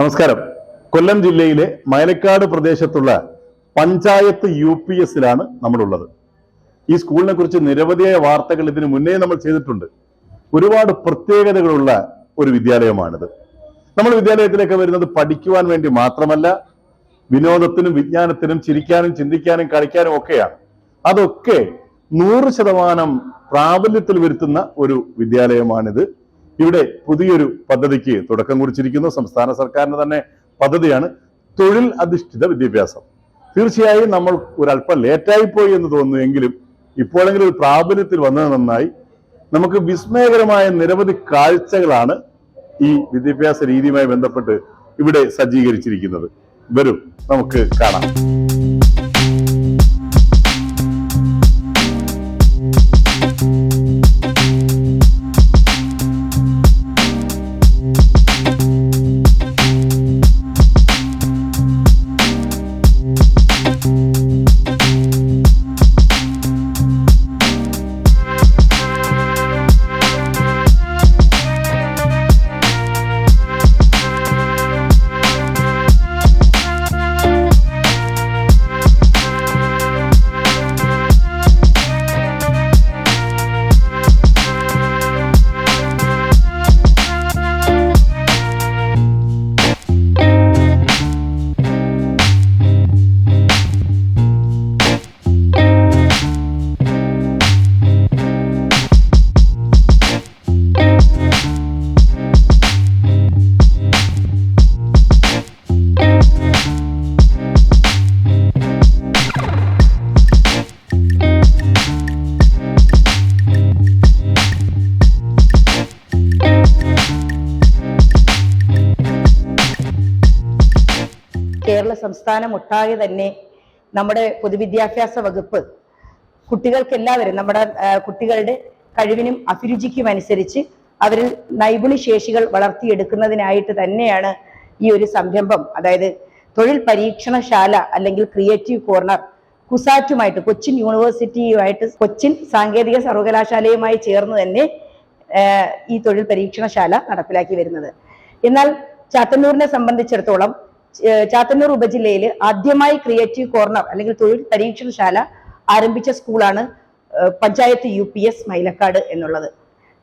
നമസ്കാരം. കൊല്ലം ജില്ലയിലെ മയലക്കാട് പ്രദേശത്തുള്ള പഞ്ചായത്ത് യു പി എസിലാണ് നമ്മളുള്ളത്. ഈ സ്കൂളിനെ കുറിച്ച് നിരവധിയായ വാർത്തകൾ ഇതിനു മുന്നേ നമ്മൾ ചെയ്തിട്ടുണ്ട്. ഒരുപാട് പ്രത്യേകതകളുള്ള ഒരു വിദ്യാലയമാണിത്. നമ്മൾ വിദ്യാലയത്തിലേക്ക് വരുന്നത് പഠിക്കുവാൻ വേണ്ടി മാത്രമല്ല വിനോദത്തിനും വിജ്ഞാനത്തിനും ചിരിക്കാനും ചിന്തിക്കാനും കളിക്കാനും ഒക്കെയാണ്. അതൊക്കെ നൂറ് ശതമാനം പ്രാബല്യത്തിൽ വരുത്തുന്ന ഒരു വിദ്യാലയമാണിത്. ഇവിടെ പുതിയൊരു പദ്ധതിക്ക് തുടക്കം കുറിച്ചിരിക്കുന്നു. സംസ്ഥാന സർക്കാരിന്റെ തന്നെ പദ്ധതിയാണ് തൊഴിൽ അധിഷ്ഠിത വിദ്യാഭ്യാസം. തീർച്ചയായും നമ്മൾ ഒരല്പം ലേറ്റായി പോയി എന്ന് തോന്നുന്നു എങ്കിലും ഇപ്പോഴെങ്കിലും ഒരു പ്രാബല്യത്തിൽ വന്നത് നന്നായി. നമുക്ക് വിസ്മയകരമായ നിരവധി കാഴ്ചകളാണ് ഈ വിദ്യാഭ്യാസ രീതിയുമായി ബന്ധപ്പെട്ട് ഇവിടെ സജ്ജീകരിച്ചിരിക്കുന്നത്. വരും നമുക്ക് കാണാം. കേരള സംസ്ഥാനം ഒട്ടാകെ തന്നെ നമ്മുടെ പൊതുവിദ്യാഭ്യാസ വകുപ്പ് കുട്ടികൾക്ക് എല്ലാവരും നമ്മുടെ കുട്ടികളുടെ കഴിവിനും അഭിരുചിക്കും അനുസരിച്ച് അവരിൽ നൈപുണ്യ ശേഷികൾ വളർത്തിയെടുക്കുന്നതിനായിട്ട് തന്നെയാണ് ഈ ഒരു സംരംഭം. അതായത് തൊഴിൽ പരീക്ഷണശാല അല്ലെങ്കിൽ ക്രിയേറ്റീവ് കോർണർ കുസാറ്റുമായിട്ട് കൊച്ചിൻ യൂണിവേഴ്സിറ്റിയുമായിട്ട് കൊച്ചിൻ സാങ്കേതിക സർവകലാശാലയുമായി ചേർന്ന് തന്നെ ഈ തൊഴിൽ പരീക്ഷണശാല നടപ്പിലാക്കി വരുന്നത്. എന്നാൽ ചാത്തന്നൂരിനെ സംബന്ധിച്ചിടത്തോളം ചാത്തന്നൂർ ഉപജില്ലയിൽ ആദ്യമായി ക്രിയേറ്റീവ് കോർണർ അല്ലെങ്കിൽ തൊഴിൽ പരീക്ഷണശാല ആരംഭിച്ച സ്കൂളാണ് panchayat U P S Mylakkad എന്നുള്ളത്.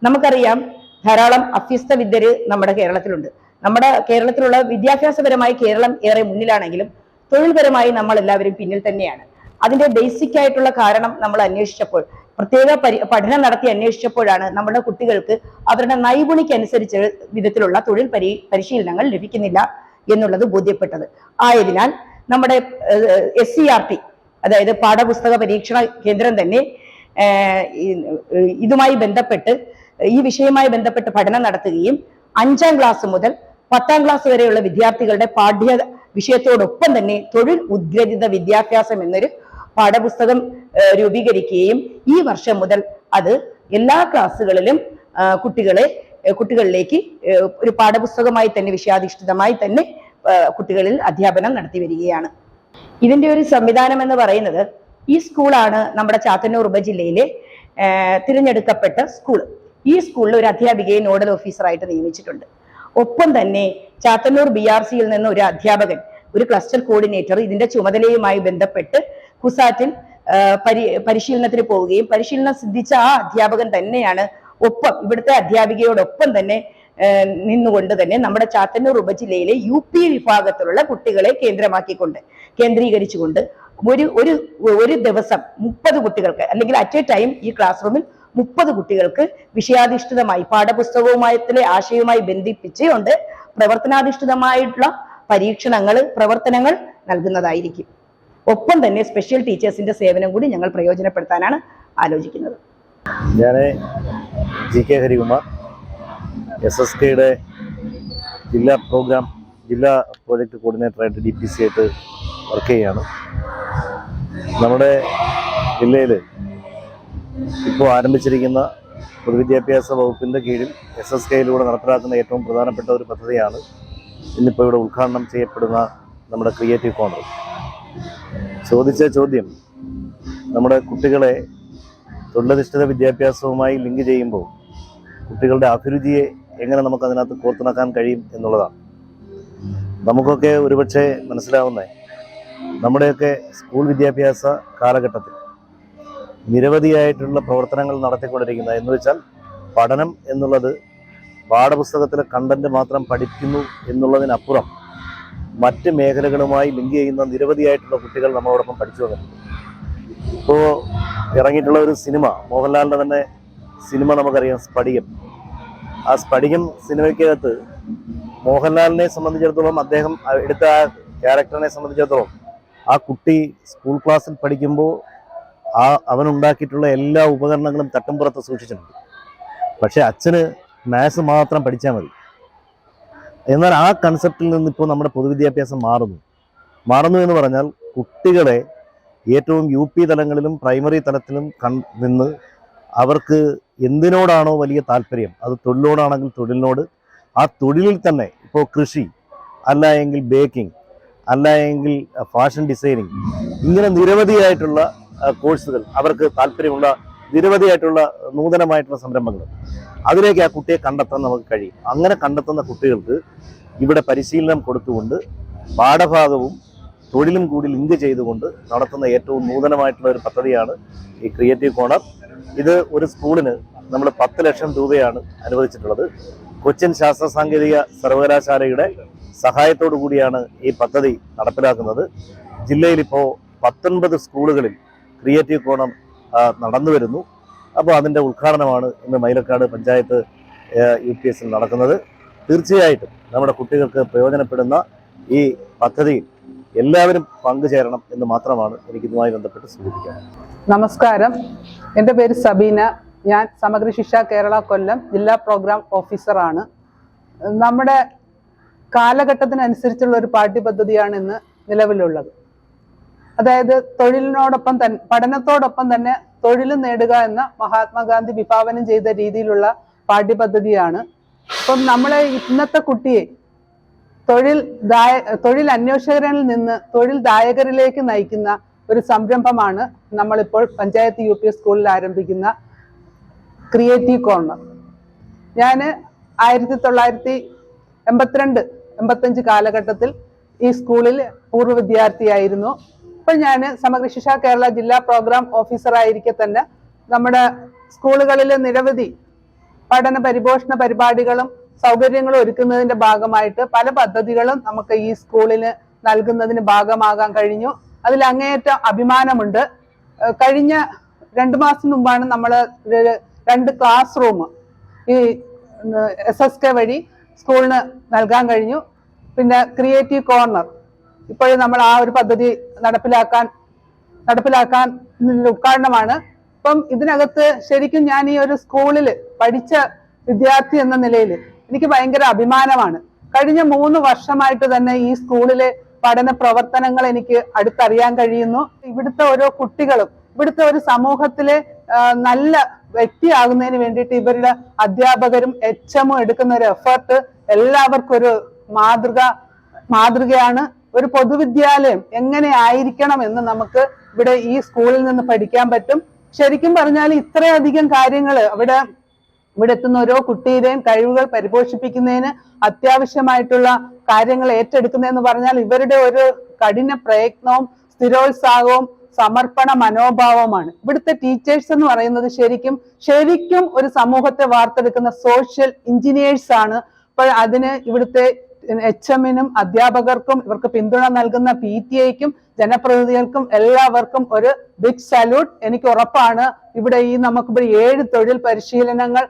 നമുക്കറിയാം ധാരാളം അഭ്യസ്ത വിദ്യര് നമ്മുടെ കേരളത്തിലുണ്ട്. നമ്മുടെ കേരളത്തിലുള്ള വിദ്യാഭ്യാസപരമായി കേരളം ഏറെ മുന്നിലാണെങ്കിലും തൊഴിൽപരമായി നമ്മൾ എല്ലാവരും പിന്നിൽ തന്നെയാണ്. അതിന്റെ ബേസിക് ആയിട്ടുള്ള കാരണം നമ്മൾ അന്വേഷിച്ചപ്പോൾ പ്രത്യേക പരി പഠനം നടത്തി അന്വേഷിച്ചപ്പോഴാണ് നമ്മുടെ കുട്ടികൾക്ക് അവരുടെ നൈപുണിക്കനുസരിച്ച് വിധത്തിലുള്ള തൊഴിൽ പരി പരിശീലനങ്ങൾ ലഭിക്കുന്നില്ല. എന്നുള്ളത് ബോധ്യപ്പെട്ടത്. ആയതിനാൽ നമ്മുടെ എസ് സി ആർ ടി അതായത് പാഠപുസ്തക പരീക്ഷണ കേന്ദ്രം തന്നെ ഇതുമായി ബന്ധപ്പെട്ട് ഈ വിഷയവുമായി ബന്ധപ്പെട്ട് പഠനം നടത്തുകയും അഞ്ചാം ക്ലാസ് മുതൽ പത്താം ക്ലാസ് വരെയുള്ള വിദ്യാർത്ഥികളുടെ പാഠ്യ വിഷയത്തോടൊപ്പം തന്നെ തൊഴിൽ ഉദ്ഗ്രഥിത വിദ്യാഭ്യാസം എന്നൊരു പാഠപുസ്തകം രൂപീകരിക്കുകയും ഈ വർഷം മുതൽ അത് എല്ലാ ക്ലാസ്സുകളിലും കുട്ടികളെ കുട്ടികളിലേക്ക് ഒരു പാഠപുസ്തകമായി തന്നെ വിഷയാധിഷ്ഠിതമായി തന്നെ കുട്ടികളിൽ അധ്യാപനം നടത്തി വരികയാണ്. ഇതിന്റെ ഒരു സംവിധാനം എന്ന് പറയുന്നത് ഈ സ്കൂളാണ് നമ്മുടെ ചാത്തന്നൂർ ഉപജില്ലയിലെ തിരഞ്ഞെടുക്കപ്പെട്ട സ്കൂൾ. ഈ സ്കൂളിൽ ഒരു അധ്യാപികയെ നോഡൽ ഓഫീസറായിട്ട് നിയമിച്ചിട്ടുണ്ട്. ഒപ്പം തന്നെ ചാത്തന്നൂർ ബി ആർ സിയിൽ നിന്ന് ഒരു അധ്യാപകൻ ഒരു ക്ലസ്റ്റർ കോർഡിനേറ്റർ ഇതിന്റെ ചുമതലയുമായി ബന്ധപ്പെട്ട് കുസാറ്റിൽ പരിശീലനത്തിന് പോവുകയും പരിശീലനം സിദ്ധിച്ച ആ അധ്യാപകൻ തന്നെയാണ് ഒപ്പം ഇവിടുത്തെ അധ്യാപികയോടൊപ്പം തന്നെ നിന്നുകൊണ്ട് തന്നെ നമ്മുടെ ചാത്തന്നൂർ ഉപജില്ലയിലെ യു പി വിഭാഗത്തിലുള്ള കുട്ടികളെ കേന്ദ്രമാക്കിക്കൊണ്ട് കേന്ദ്രീകരിച്ചുകൊണ്ട് ഒരു ഒരു ഒരു ദിവസം മുപ്പത് കുട്ടികൾക്ക് അല്ലെങ്കിൽ അറ്റ് എ ടൈം ഈ ക്ലാസ് റൂമിൽ മുപ്പത് കുട്ടികൾക്ക് വിഷയാധിഷ്ഠിതമായി പാഠപുസ്തകവുമായത്തിലെ ആശയവുമായി ബന്ധിപ്പിച്ചുകൊണ്ട് പ്രവർത്തനാധിഷ്ഠിതമായിട്ടുള്ള പരീക്ഷണങ്ങൾ പ്രവർത്തനങ്ങൾ നൽകുന്നതായിരിക്കും. ഒപ്പം തന്നെ സ്പെഷ്യൽ ടീച്ചേഴ്സിന്റെ സേവനം കൂടി ഞങ്ങൾ പ്രയോജനപ്പെടുത്താനാണ് ആലോചിക്കുന്നത്. ഞാൻ G K Harikumar. S S കെയുടെ ജില്ലാ പ്രോഗ്രാം ജില്ലാ പ്രോജക്റ്റ് കോർഡിനേറ്ററായിട്ട് ഡി പി സി ആയിട്ട് വർക്ക് ചെയ്യുകയാണ് നമ്മുടെ ജില്ലയിൽ ഇപ്പോൾ ആരംഭിച്ചിരിക്കുന്ന പൊതുവിദ്യാഭ്യാസ വകുപ്പിന്റെ കീഴിൽ എസ് എസ് കെയിലൂടെ നടപ്പിലാക്കുന്ന ഏറ്റവും പ്രധാനപ്പെട്ട ഒരു പദ്ധതിയാണ് ഇന്നിപ്പോൾ ഇവിടെ ഉദ്ഘാടനം ചെയ്യപ്പെടുന്ന നമ്മുടെ ക്രിയേറ്റീവ് കോർണർ ചോദിച്ച ചോദ്യം നമ്മുടെ കുട്ടികളെ തൊഴിലധിഷ്ഠിത വിദ്യാഭ്യാസവുമായി ലിങ്ക് ചെയ്യുമ്പോൾ കുട്ടികളുടെ അഭിരുചിയെ എങ്ങനെ നമുക്ക് അതിനകത്ത് കോർത്തിണക്കാൻ കഴിയും എന്നുള്ളതാണ്. നമുക്കൊക്കെ ഒരുപക്ഷെ മനസ്സിലാവുന്നേ നമ്മുടെയൊക്കെ സ്കൂൾ വിദ്യാഭ്യാസ കാലഘട്ടത്തിൽ നിരവധിയായിട്ടുള്ള പ്രവർത്തനങ്ങൾ നടത്തിക്കൊണ്ടിരിക്കുന്ന എന്ന് വെച്ചാൽ പഠനം എന്നുള്ളത് പാഠപുസ്തകത്തിലെ കണ്ടന്റ് മാത്രം പഠിക്കുന്നു എന്നുള്ളതിനപ്പുറം മറ്റ് മേഖലകളുമായി ലിങ്ക് ചെയ്യുന്ന നിരവധിയായിട്ടുള്ള കുട്ടികൾ നമ്മളോടൊപ്പം പഠിച്ചു വന്നിട്ടുണ്ട്. ഇപ്പോൾ ഇറങ്ങിയിട്ടുള്ള ഒരു സിനിമ മോഹൻലാലിന്റെ തന്നെ സിനിമ നമുക്കറിയാം സ്പടികം. ആ സ്പടികം സിനിമയ്ക്കകത്ത് മോഹൻലാലിനെ സംബന്ധിച്ചിടത്തോളം അദ്ദേഹം എടുത്ത ആ ക്യാരക്ടറിനെ സംബന്ധിച്ചിടത്തോളം ആ കുട്ടി സ്കൂൾ ക്ലാസ്സിൽ പഠിക്കുമ്പോൾ ആ അവനുണ്ടാക്കിയിട്ടുള്ള എല്ലാ ഉപകരണങ്ങളും തട്ടുംപുറത്ത് സൂക്ഷിച്ചിട്ടുണ്ട്. പക്ഷേ അച്ഛന് മാത്സ് മാത്രം പഠിച്ചാൽ മതി. എന്നാൽ ആ കൺസെപ്റ്റിൽ നിന്ന് ഇപ്പോൾ നമ്മുടെ പൊതുവിദ്യാഭ്യാസം മാറുന്നു. മാറുന്നു എന്ന് പറഞ്ഞാൽ കുട്ടികളെ ഏറ്റവും യു പി തലങ്ങളിലും പ്രൈമറി തലത്തിലും കൺ നിന്ന് അവർക്ക് എന്തിനോടാണോ വലിയ താല്പര്യം? അത് തൊഴിലിനോടാണെങ്കിൽ തൊഴിലിനോട്. ആ തൊഴിലിൽ തന്നെ ഇപ്പോൾ കൃഷി അല്ല എങ്കിൽ ബേക്കിംഗ് അല്ല എങ്കിൽ ഫാഷൻ ഡിസൈനിങ് ഇങ്ങനെ നിരവധിയായിട്ടുള്ള കോഴ്സുകൾ അവർക്ക് താല്പര്യമുള്ള നിരവധിയായിട്ടുള്ള നൂതനമായിട്ടുള്ള സംരംഭങ്ങൾ. അതിലേക്ക് ആ കുട്ടിയെ കണ്ടെത്താൻ നമുക്ക് കഴിയും. അങ്ങനെ കണ്ടെത്തുന്ന കുട്ടികൾക്ക് ഇവിടെ പരിശീലനം കൊടുത്തുകൊണ്ട് പാഠഭാഗവും തൊഴിലും കൂടി ലിങ്ക് ചെയ്തുകൊണ്ട് നടത്തുന്ന ഏറ്റവും നൂതനമായിട്ടുള്ള ഒരു പദ്ധതിയാണ് ഈ ക്രിയേറ്റീവ് കോണർ ഇത് ഒരു സ്കൂളിന് നമ്മൾ പത്ത് ലക്ഷം രൂപയാണ് അനുവദിച്ചിട്ടുള്ളത്. കൊച്ചിൻ ശാസ്ത്ര സാങ്കേതിക സർവകലാശാലയുടെ സഹായത്തോടു കൂടിയാണ് ഈ പദ്ധതി നടപ്പിലാക്കുന്നത്. ജില്ലയിൽ ഇപ്പോൾ പത്തൊൻപത് സ്കൂളുകളിൽ ക്രിയേറ്റീവ് കോണം നടന്നു വരുന്നു. അപ്പോൾ അതിന്റെ ഉദ്ഘാടനമാണ് ഇന്ന് മൈലക്കാട് പഞ്ചായത്ത് യു പി എസിൽ നടക്കുന്നത്. തീർച്ചയായിട്ടും നമ്മുടെ കുട്ടികൾക്ക് പ്രയോജനപ്പെടുന്ന ഈ പദ്ധതിയിൽ എല്ലാവരും പങ്കുചേരണം എന്ന് മാത്രമാണ് എനിക്ക് ഇതുമായി ബന്ധപ്പെട്ട് സൂചിപ്പിക്കാൻ നമസ്കാരം. എന്റെ പേര് സബീന. ഞാൻ സമഗ്ര ശിക്ഷ കേരള കൊല്ലം ജില്ലാ പ്രോഗ്രാം ഓഫീസറാണ് നമ്മുടെ കാലഘട്ടത്തിനനുസരിച്ചുള്ള ഒരു പാഠ്യപദ്ധതിയാണ് ഇന്ന് നിലവിലുള്ളത്. അതായത് തൊഴിലിനോടൊപ്പം തന്നെ പഠനത്തോടൊപ്പം തന്നെ തൊഴിലും നേടുക എന്ന മഹാത്മാഗാന്ധി വിഭാവനം ചെയ്ത രീതിയിലുള്ള പാഠ്യപദ്ധതിയാണ്. അപ്പം നമ്മളെ ഇന്നത്തെ കുട്ടിയെ തൊഴിൽ തൊഴിൽ അന്വേഷകരിൽ നിന്ന് തൊഴിൽ ദായകരിലേക്ക് നയിക്കുന്ന ഒരു സംരംഭമാണ് നമ്മളിപ്പോൾ പഞ്ചായത്ത് യു പി സ്കൂളിൽ ആരംഭിക്കുന്ന ക്രിയേറ്റീവ് കോർണർ. ഞാൻ ആയിരത്തി തൊള്ളായിരത്തി എൺപത്തിരണ്ട് എൺപത്തഞ്ച് കാലഘട്ടത്തിൽ ഈ സ്കൂളിൽ പൂർവ വിദ്യാർത്ഥിയായിരുന്നു. ഇപ്പോൾ ഞാൻ സമഗ്ര ശിക്ഷ കേരള ജില്ലാ പ്രോഗ്രാം ഓഫീസറായിരിക്കെ തന്നെ നമ്മുടെ സ്കൂളുകളിലെ നിരവധി പഠന പരിപോഷണ പരിപാടികളും സൗകര്യങ്ങളും ഒരുക്കുന്നതിന്റെ ഭാഗമായിട്ട് പല പദ്ധതികളും നമുക്ക് ഈ സ്കൂളിന് നൽകുന്നതിന് ഭാഗമാകാൻ കഴിഞ്ഞു. അതിൽ അങ്ങേയറ്റം അഭിമാനമുണ്ട്. കഴിഞ്ഞ രണ്ടു മാസം മുമ്പാണ് നമ്മൾ രണ്ട് ക്ലാസ് റൂം ഈ എസ് എസ് കെ വഴി സ്കൂളിന് നൽകാൻ കഴിഞ്ഞു. പിന്നെ ക്രിയേറ്റീവ് കോർണർ. ഇപ്പോഴും നമ്മൾ ആ ഒരു പദ്ധതി നടപ്പിലാക്കാൻ നടപ്പിലാക്കാൻ ഉദ്ഘാടനമാണ്. അപ്പം ഇതിനകത്ത് ശരിക്കും ഞാൻ ഈ ഒരു സ്കൂളിൽ പഠിച്ച വിദ്യാർത്ഥി എന്ന നിലയിൽ എനിക്ക് ഭയങ്കര അഭിമാനമാണ്. കഴിഞ്ഞ മൂന്ന് വർഷമായിട്ട് തന്നെ ഈ സ്കൂളിലെ പഠന പ്രവർത്തനങ്ങൾ എനിക്ക് അടുത്തറിയാൻ കഴിയുന്നു. ഇവിടുത്തെ ഓരോ കുട്ടികളും ഇവിടുത്തെ ഒരു സമൂഹത്തിലെ നല്ല വ്യക്തിയാകുന്നതിന് വേണ്ടിയിട്ട് ഇവരുടെ അധ്യാപകരും എച്ച് എമ്മും എടുക്കുന്ന ഒരു എഫേർട്ട് എല്ലാവർക്കും ഒരു മാതൃക മാതൃകയാണ്. ഒരു പൊതുവിദ്യാലയം എങ്ങനെ ആയിരിക്കണം എന്ന് നമുക്ക് ഇവിടെ ഈ സ്കൂളിൽ നിന്ന് പഠിക്കാൻ പറ്റും. ശരിക്കും പറഞ്ഞാൽ ഇത്രയധികം കാര്യങ്ങൾ അവിടെ ഇവിടെ എത്തുന്ന ഓരോ കുട്ടിയുടെയും കഴിവുകൾ പരിപോഷിപ്പിക്കുന്നതിന് അത്യാവശ്യമായിട്ടുള്ള കാര്യങ്ങൾ ഏറ്റെടുക്കുന്നതെന്ന് പറഞ്ഞാൽ ഇവരുടെ ഒരു കഠിന പ്രയത്നവും സ്ഥിരോത്സാഹവും സമർപ്പണ മനോഭാവമാണ് ഇവിടുത്തെ ടീച്ചേഴ്സ് എന്ന് പറയുന്നത് ശരിക്കും ശരിക്കും ഒരു സമൂഹത്തെ വാർത്തെടുക്കുന്ന സോഷ്യൽ എഞ്ചിനീയേഴ്സ് ആണ്. അപ്പോൾ അതിന് ഇവിടുത്തെ എച്ച് എമ്മിനും അധ്യാപകർക്കും ഇവർക്ക് പിന്തുണ നൽകുന്ന പി ടി ഐക്കും ജനപ്രതിനിധികൾക്കും എല്ലാവർക്കും ഒരു ബിഗ് സല്യൂട്ട് എനിക്ക് ഉറപ്പാണ്. ഇവിടെ ഈ നമുക്കിവിടെ ഏഴ് തൊഴിൽ പരിശീലനങ്ങൾ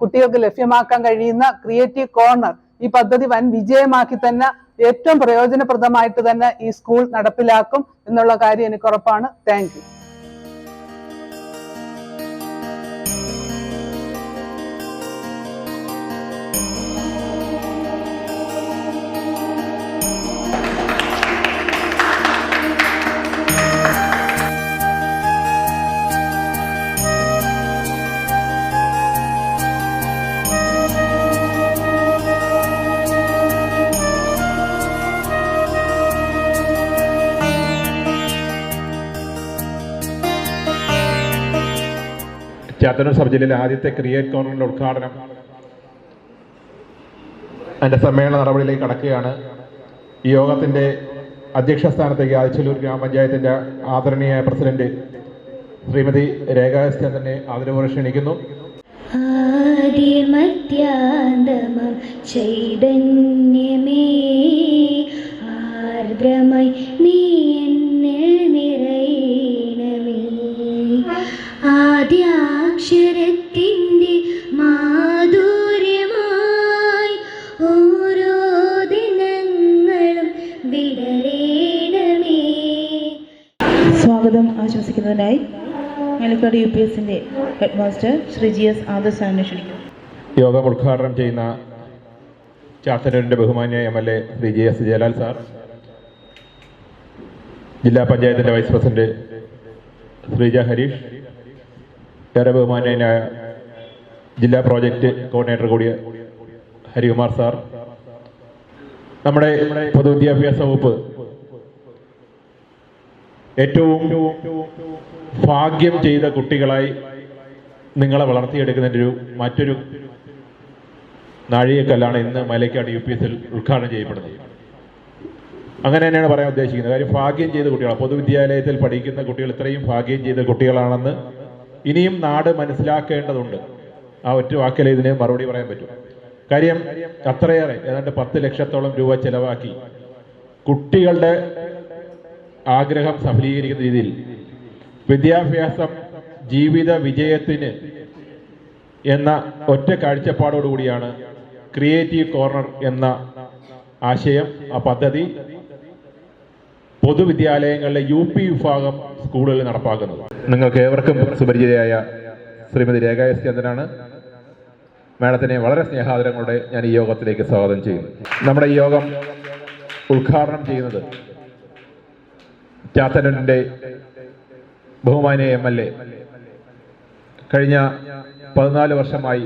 കുട്ടികൾക്ക് ലഭ്യമാക്കാൻ കഴിയുന്ന ക്രിയേറ്റീവ് കോർണർ ഈ പദ്ധതി വൻ വിജയമാക്കി തന്നെ ഏറ്റവും പ്രയോജനപ്രദമായിട്ട് തന്നെ ഈ സ്കൂൾ നടപ്പിലാക്കും എന്നുള്ള കാര്യം എനിക്ക് ഉറപ്പാണ്. താങ്ക് യു ചാത്തന്നൂർ സബ് ജില്ലയിലെ ആദ്യത്തെ ക്രിയേറ്റ് കോർണറിന്റെ ഉദ്ഘാടനം അതിന്റെ സമ്മേളന നടപടിയിലേക്ക് കടക്കുകയാണ്. ഈ യോഗത്തിന്റെ അധ്യക്ഷ സ്ഥാനത്തേക്ക് ആഴ്ചലൂർ ഗ്രാമപഞ്ചായത്തിന്റെ ആദരണീയ പ്രസിഡന്റ് ശ്രീമതി രേഖാ എസ് ചന്ദ്രനെ ആദരവോടെ ക്ഷണിക്കുന്നു. ചൈതന്യമേ ആർദ്രമായി ആദ്യാക്ഷരത്തിന്റെ മാധുര്യമായി ഓരോ ദിനങ്ങളും വിടരേണമേ. സ്വാഗതം ആശ്വസിക്കുന്നതിനായി മേലക്കാട് യു പി എസിന്റെ headmaster Shri G S Adarsh അന്വേഷിക്കുന്നു യോഗം ഉദ്ഘാടനം ചെയ്യുന്ന ചാത്തന്നൂരിന്റെ ബഹുമാന്യ M L A Shri G S Jayalal sir ജില്ലാ പഞ്ചായത്തിന്റെ വൈസ് പ്രസിഡന്റ് ശ്രീജ ഹരീഷ് ഏറെ ബഹുമാനായ ജില്ലാ പ്രോജക്റ്റ് കോർഡിനേറ്റർ കൂടിയ ഹരികുമാർ സാർ നമ്മുടെ പൊതുവിദ്യാഭ്യാസ വകുപ്പ് ഏറ്റവും ഭാഗ്യം ചെയ്ത കുട്ടികളായി നിങ്ങളെ വളർത്തിയെടുക്കുന്നതിന്റെ ഒരു മറ്റൊരു നാഴികക്കല്ലാണ് ഇന്ന് മലയ്ക്കാട് യു പി എസിൽ ഉദ്ഘാടനം ചെയ്യപ്പെടുന്നത്. അങ്ങനെ തന്നെയാണ് പറയാൻ ഉദ്ദേശിക്കുന്നത്. കാര്യം ഭാഗ്യം ചെയ്ത കുട്ടികളാണ്. പൊതുവിദ്യാലയത്തിൽ പഠിക്കുന്ന കുട്ടികൾ ഇത്രയും ഭാഗ്യം ചെയ്ത കുട്ടികളാണെന്ന് ഇനിയും നാട് മനസ്സിലാക്കേണ്ടതുണ്ട്. ആ ഒറ്റ വാക്കിലെ ഇതിനെ മറുപടി പറയാൻ പറ്റും. കാര്യം അത്രയേറെ ഏതാണ്ട് പത്ത് ലക്ഷത്തോളം രൂപ ചെലവാക്കി കുട്ടികളുടെ ആഗ്രഹം സഫലീകരിക്കുന്ന രീതിയിൽ വിദ്യാഭ്യാസം ജീവിത വിജയത്തിന് എന്ന ഒറ്റ കാഴ്ചപ്പാടോടുകൂടിയാണ് ക്രിയേറ്റീവ് കോർണർ എന്ന ആശയം ആ പദ്ധതി പൊതുവിദ്യാലയങ്ങളിലെ യു പി വിഭാഗം സ്കൂളുകളിൽ നടപ്പാക്കുന്നത്. നിങ്ങൾക്ക് ഏവർക്കും സുപരിചിതയായ ശ്രീമതി രേഖ എസ് ചന്ദ്രനാണ് മാഡത്തിനെ വളരെ സ്നേഹാദരങ്ങളോടെ ഞാൻ ഈ യോഗത്തിലേക്ക് സ്വാഗതം ചെയ്യുന്നു നമ്മുടെ ഈ യോഗം ഉദ്ഘാടനം ചെയ്യുന്നത് ചാത്തന്നൂരിന്റെ ബഹുമാനിയ എം എൽ എ. കഴിഞ്ഞ പതിനാല് വർഷമായി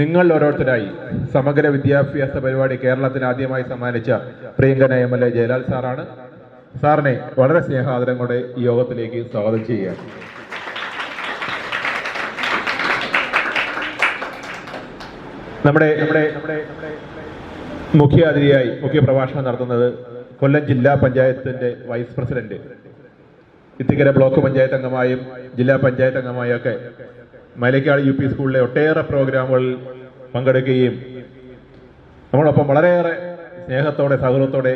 നിങ്ങൾ ഓരോരുത്തരായി സമഗ്ര വിദ്യാഭ്യാസ പരിപാടി കേരളത്തിന് ആദ്യമായി സമ്മാനിച്ച പ്രിയങ്കന എം എൽ എ ജയലാൽ സാറാണ്. സാറിനെ വളരെ സ്നേഹാദരങ്ങളോടെ ഈ യോഗത്തിലേക്ക് സ്വാഗതം ചെയ്യുകയാണ് നമ്മുടെ നമ്മുടെ മുഖ്യ മുഖ്യ പ്രഭാഷണം നടത്തുന്നത് കൊല്ലം ജില്ലാ പഞ്ചായത്തിന്റെ vice president Ithikkara block panchayat അംഗമായും ജില്ലാ പഞ്ചായത്ത് അംഗമായും ഒക്കെ മലക്കാട് യു പി സ്കൂളിലെ ഒട്ടേറെ പ്രോഗ്രാമുകളിൽ പങ്കെടുക്കുകയും നമ്മളൊപ്പം വളരെയേറെ സ്നേഹത്തോടെ സൗഹൃദത്തോടെ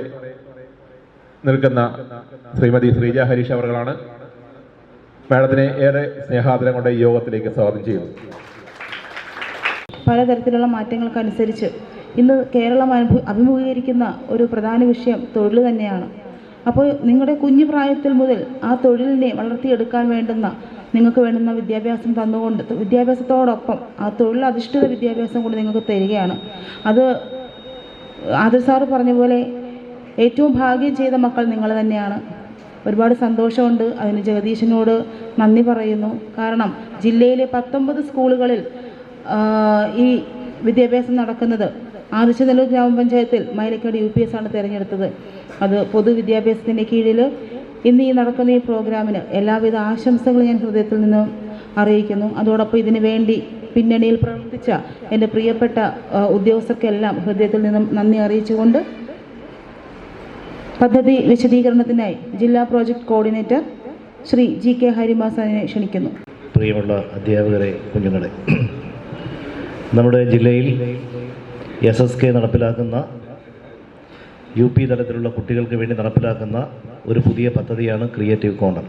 നിൽക്കുന്ന ശ്രീമതി ശ്രീജ ഹരീഷ് അവർകളാണ് മാഡത്തിനെ ഏറെ സ്നേഹാദരം കൊണ്ട് ഈ യോഗത്തിലേക്ക് സ്വാഗതം ചെയ്യുന്നു. പലതരത്തിലുള്ള മാറ്റങ്ങൾക്കനുസരിച്ച് ഇന്ന് കേരളം അനുഭവ അഭിമുഖീകരിക്കുന്ന ഒരു പ്രധാന വിഷയം തൊഴിൽ തന്നെയാണ്. അപ്പോൾ നിങ്ങളുടെ കുഞ്ഞു പ്രായത്തിൽ മുതൽ ആ തൊഴിലിനെ വളർത്തിയെടുക്കാൻ വേണ്ടുന്ന നിങ്ങൾക്ക് വേണ്ടുന്ന വിദ്യാഭ്യാസം തന്നുകൊണ്ട് വിദ്യാഭ്യാസത്തോടൊപ്പം ആ തൊഴിലധിഷ്ഠിത വിദ്യാഭ്യാസം കൂടി നിങ്ങൾക്ക് തരികയാണ്. അത് ആദർ സാറ് പറഞ്ഞ പോലെ ഏറ്റവും ഭാഗ്യം ചെയ്ത മക്കൾ നിങ്ങൾ തന്നെയാണ്. ഒരുപാട് സന്തോഷമുണ്ട്. അതിന് ജഗദീശനോട് നന്ദി പറയുന്നു. കാരണം ജില്ലയിലെ പത്തൊമ്പത് സ്കൂളുകളിൽ ഈ വിദ്യാഭ്യാസം നടക്കുന്നത് ആദിശനല്ലൂർ ഗ്രാമപഞ്ചായത്തിൽ മൈലക്കാട് യു പി എസ് ആണ് തിരഞ്ഞെടുത്തത്. അത് പൊതുവിദ്യാഭ്യാസത്തിന്റെ കീഴിൽ ഇന്ന് ഈ നടക്കുന്ന ഈ പ്രോഗ്രാമിന് എല്ലാവിധ ആശംസകളും ഞാൻ ഹൃദയത്തിൽ നിന്ന് അറിയിക്കുന്നു. അതോടൊപ്പം ഇതിനു വേണ്ടി പിന്നണിയിൽ പ്രവർത്തിച്ച എന്റെ പ്രിയപ്പെട്ട ഉദ്യോഗസ്ഥർക്കെല്ലാം ഹൃദയത്തിൽ നിന്നും നന്ദി അറിയിച്ചുകൊണ്ട് പദ്ധതി വിശദീകരണത്തിനായി ജില്ലാ project coordinator Shri G K ഹരിമാസനെ ക്ഷണിക്കുന്നു. പ്രിയമുള്ള അധ്യാപകരെ കുഞ്ഞുങ്ങളെ നമ്മുടെ ജില്ലയിൽ എസ് എസ് കെ നടപ്പിലാക്കുന്ന യു പി തലത്തിലുള്ള കുട്ടികൾക്ക് വേണ്ടി നടപ്പിലാക്കുന്ന ഒരു പുതിയ പദ്ധതിയാണ് ക്രിയേറ്റീവ് കോർണർ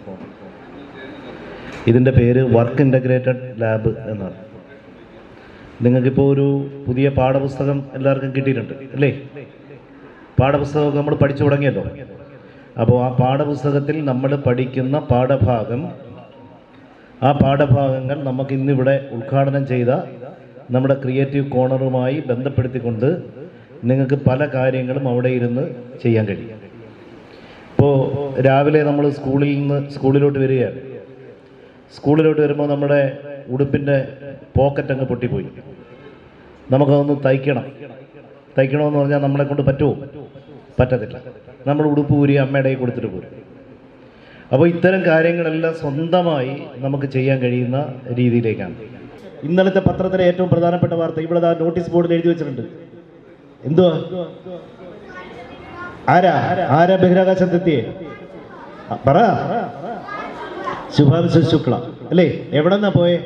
ഇതിന്റെ പേര് വർക്ക് ഇന്റഗ്രേറ്റഡ് ലാബ് എന്നാണ്. നിങ്ങൾക്കിപ്പോൾ ഒരു പുതിയ പാഠപുസ്തകം എല്ലാവർക്കും കിട്ടിയിട്ടുണ്ട് അല്ലേ? പാഠപുസ്തകമൊക്കെ നമ്മൾ പഠിച്ചു തുടങ്ങിയല്ലോ അപ്പോൾ ആ പാഠപുസ്തകത്തിൽ നമ്മൾ പഠിക്കുന്ന പാഠഭാഗം ആ പാഠഭാഗങ്ങൾ നമുക്ക് ഇന്നിവിടെ ഉദ്ഘാടനം ചെയ്ത നമ്മുടെ ക്രിയേറ്റീവ് കോർണറുമായി ബന്ധപ്പെടുത്തിക്കൊണ്ട് നിങ്ങൾക്ക് പല കാര്യങ്ങളും അവിടെ ഇരുന്ന് ചെയ്യാൻ കഴിയും. ഇപ്പോൾ രാവിലെ നമ്മൾ സ്കൂളിൽ നിന്ന് സ്കൂളിലോട്ട് വരികയാണ്. സ്കൂളിലോട്ട് വരുമ്പോൾ നമ്മുടെ ഉടുപ്പിന്റെ പോക്കറ്റ് അങ്ങ് പൊട്ടിപ്പോയി. നമുക്കതൊന്ന് തയ്ക്കണം. തയ്ക്കണമെന്ന് പറഞ്ഞാൽ നമ്മളെ കൊണ്ട് പറ്റുമോ? പറ്റത്തില്ല. നമ്മൾ ഉടുപ്പ് ഊരി അമ്മയുടെ കൊടുത്തിട്ട് പോരും. അപ്പോൾ ഇത്തരം കാര്യങ്ങളെല്ലാം സ്വന്തമായി നമുക്ക് ചെയ്യാൻ കഴിയുന്ന രീതിയിലേക്കാണ്. ഇന്നലത്തെ പത്രത്തിലെ ഏറ്റവും പ്രധാനപ്പെട്ട വാർത്ത ഇവിടെ ആ നോട്ടീസ് ബോർഡിൽ എഴുതി വെച്ചിട്ടുണ്ട്. എന്തുവാ? ആരാ? ആരാ ബഹിരാകാശത്തെത്തിയേ? പറ. ശുഭാംശ ശുക്ല. അല്ലേ? എവിടെ നിന്നാ പോയെ?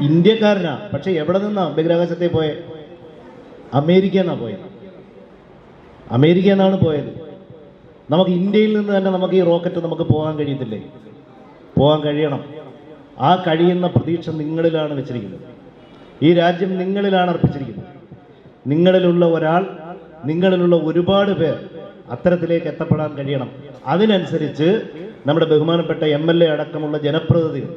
ഇന്ത്യക്കാരനാ. പക്ഷെ എവിടെ നിന്നാ ബഹിരാകാശത്തെ പോയെ? അമേരിക്ക എന്നാ പോയത് അമേരിക്ക എന്നാണ് പോയത്. നമുക്ക് ഇന്ത്യയിൽ നിന്ന് തന്നെ നമുക്ക് ഈ റോക്കറ്റ് നമുക്ക് പോകാൻ കഴിയത്തില്ലേ? പോകാൻ കഴിയണം. ആ കഴിയുന്ന പ്രതീക്ഷ നിങ്ങളിലാണ് വെച്ചിരിക്കുന്നത്. ഈ രാജ്യം നിങ്ങളിലാണ് അർപ്പിച്ചിരിക്കുന്നത്. നിങ്ങളിലുള്ള ഒരാൾ നിങ്ങളിലുള്ള ഒരുപാട് പേർ അത്തരത്തിലേക്ക് എത്തപ്പെടാൻ കഴിയണം. അതിനനുസരിച്ച് നമ്മുടെ ബഹുമാനപ്പെട്ട എം എൽ എ അടക്കമുള്ള ജനപ്രതിനിധികൾ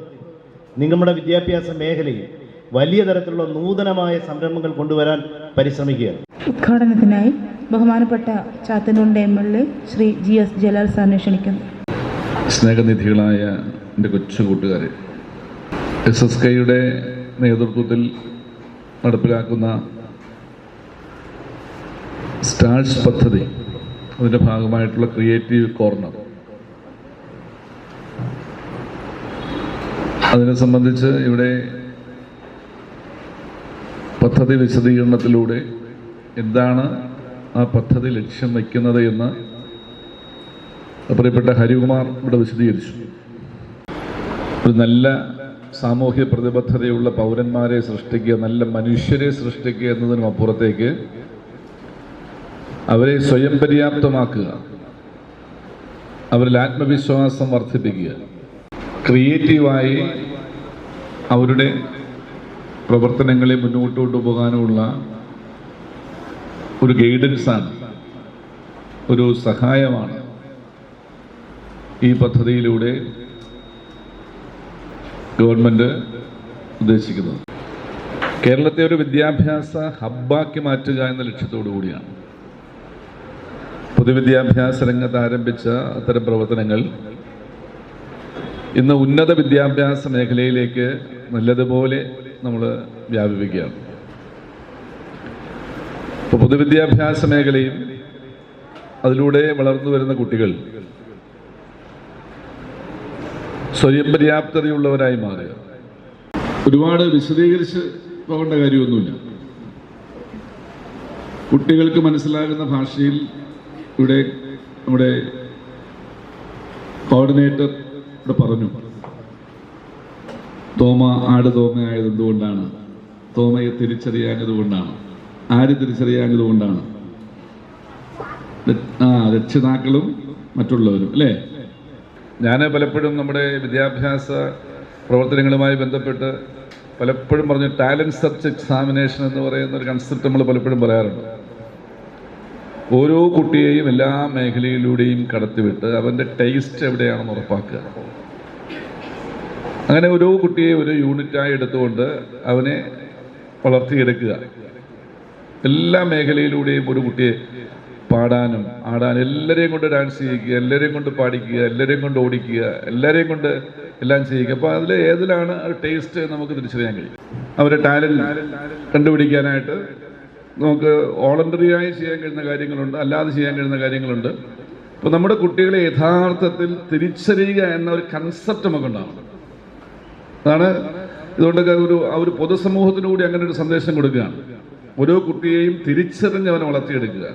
നിങ്ങളുടെ വിദ്യാഭ്യാസ മേഖലയിൽ വലിയ തരത്തിലുള്ള നൂതനമായ സംരംഭങ്ങൾ കൊണ്ടുവരാൻ പരിശ്രമിക്കുക ഉദ്ഘാടനത്തിനായി ബഹുമാനപ്പെട്ട ചാത്തന്നൂരിന്റെ M L A Shri G S Jalal സാറിനെ ക്ഷണിക്കുന്നു. സ്നേഹനിധികളായ എന്റെ കൊച്ചു കൂട്ടുകാരെ എസ് എസ് കെയുടെ നേതൃത്വത്തിൽ നടപ്പിലാക്കുന്ന സ്റ്റാർസ് പദ്ധതി അതിന്റെ ഭാഗമായിട്ടുള്ള ക്രിയേറ്റീവ് കോർണർ. അതിനെ സംബന്ധിച്ച് ഇവിടെ പദ്ധതി വിശദീകരണത്തിലൂടെ എന്താണ് ആ പദ്ധതി ലക്ഷ്യം വയ്ക്കുന്നത് എന്ന് പ്രിയപ്പെട്ട ഹരികുമാർ ഇവിടെ വിശദീകരിച്ചു. ഒരു നല്ല സാമൂഹ്യ പ്രതിബദ്ധതയുള്ള പൗരന്മാരെ സൃഷ്ടിക്കുക നല്ല മനുഷ്യരെ സൃഷ്ടിക്കുക എന്നതിനും അപ്പുറത്തേക്ക് അവരെ സ്വയം പര്യാപ്തമാക്കുക അവരിൽ ആത്മവിശ്വാസം വർദ്ധിപ്പിക്കുക ക്രിയേറ്റീവായി അവരുടെ പ്രവർത്തനങ്ങളെ മുന്നോട്ട് കൊണ്ടുപോകാനുമുള്ള ഒരു ഗൈഡൻസാണ് ഒരു സഹായമാണ് ഈ പദ്ധതിയിലൂടെ ഗവൺമെന്റ് ഉദ്ദേശിക്കുന്നത്. കേരളത്തെ ഒരു വിദ്യാഭ്യാസ ഹബ്ബാക്കി മാറ്റുക എന്ന ലക്ഷ്യത്തോടു കൂടിയാണ്. പൊതുവിദ്യാഭ്യാസ രംഗത്ത് ആരംഭിച്ച അത്തരം പ്രവർത്തനങ്ങൾ ഇന്ന് ഉന്നത വിദ്യാഭ്യാസ മേഖലയിലേക്ക് നല്ലതുപോലെ നമ്മൾ വ്യാപിപ്പിക്കുകയാണ്. ഇപ്പോൾ പൊതുവിദ്യാഭ്യാസ മേഖലയും അതിലൂടെ വളർന്നു വരുന്ന കുട്ടികൾ സ്വയം പര്യാപ്തതയുള്ളവരായി മാറുക. ഒരുപാട് വിശദീകരിച്ച് പോകേണ്ട കാര്യമൊന്നുമില്ല. കുട്ടികൾക്ക് മനസ്സിലാകുന്ന ഭാഷയിൽ ഇവിടെ നമ്മുടെ കോർഡിനേറ്റർ ഇവിടെ പറഞ്ഞു. തോമ ആട് തോമയായത് എന്തുകൊണ്ടാണ് തോമയെ തിരിച്ചറിയാൻ കൊണ്ടാണ് ആര് തിരിച്ചറിയാഞ്ഞത് കൊണ്ടാണ്? ആ രക്ഷിതാക്കളും മറ്റുള്ളവരും അല്ലേ? ഞാൻ പലപ്പോഴും നമ്മുടെ വിദ്യാഭ്യാസ പ്രവർത്തനങ്ങളുമായി ബന്ധപ്പെട്ട് പലപ്പോഴും പറഞ്ഞു ടാലന്റ് സെർച്ച് എക്സാമിനേഷൻ എന്ന് പറയുന്ന ഒരു കൺസെപ്റ്റ് നമ്മൾ പലപ്പോഴും പറയാറുണ്ട്. ഓരോ കുട്ടിയെയും എല്ലാ മേഖലയിലൂടെയും കടത്തിവിട്ട് അവന്റെ ടേസ്റ്റ് എവിടെയാണെന്ന് ഉറപ്പാക്കുക. അങ്ങനെ ഓരോ കുട്ടിയെ ഒരു യൂണിറ്റായി എടുത്തുകൊണ്ട് അവനെ വളർത്തിയെടുക്കുക. എല്ലാ മേഖലയിലൂടെയും ഒരു കുട്ടിയെ പാടാനും ആടാനും എല്ലാവരെയും കൊണ്ട് ഡാൻസ് ചെയ്യിക്കുക എല്ലാവരെയും കൊണ്ട് പാടിക്കുക എല്ലാവരെയും കൊണ്ട് ഓടിക്കുക എല്ലാവരെയും കൊണ്ട് എല്ലാം ചെയ്യുക. അപ്പോൾ അതിൽ ഏതിലാണ് ടേസ്റ്റ് നമുക്ക് തിരിച്ചറിയാൻ കഴിയും അവരുടെ ടാലന്റ് കണ്ടുപിടിക്കാനായിട്ട് നമുക്ക് വോളണ്ടറിയായി ചെയ്യാൻ കഴിയുന്ന കാര്യങ്ങളുണ്ട് അല്ലാതെ ചെയ്യാൻ കഴിയുന്ന കാര്യങ്ങളുണ്ട്. അപ്പോൾ നമ്മുടെ കുട്ടികളെ യഥാർത്ഥത്തിൽ തിരിച്ചറിയുക എന്ന ഒരു കൺസെപ്റ്റ് നമുക്ക് ഉണ്ടാവണം. അതാണ് ഇതുകൊണ്ടൊക്കെ ഒരു ആ ഒരു പൊതുസമൂഹത്തിനു കൂടി അങ്ങനെ ഒരു സന്ദേശം കൊടുക്കുകയാണ്. ഓരോ കുട്ടിയെയും തിരിച്ചറിഞ്ഞ് അവനെ വളർത്തിയെടുക്കുക.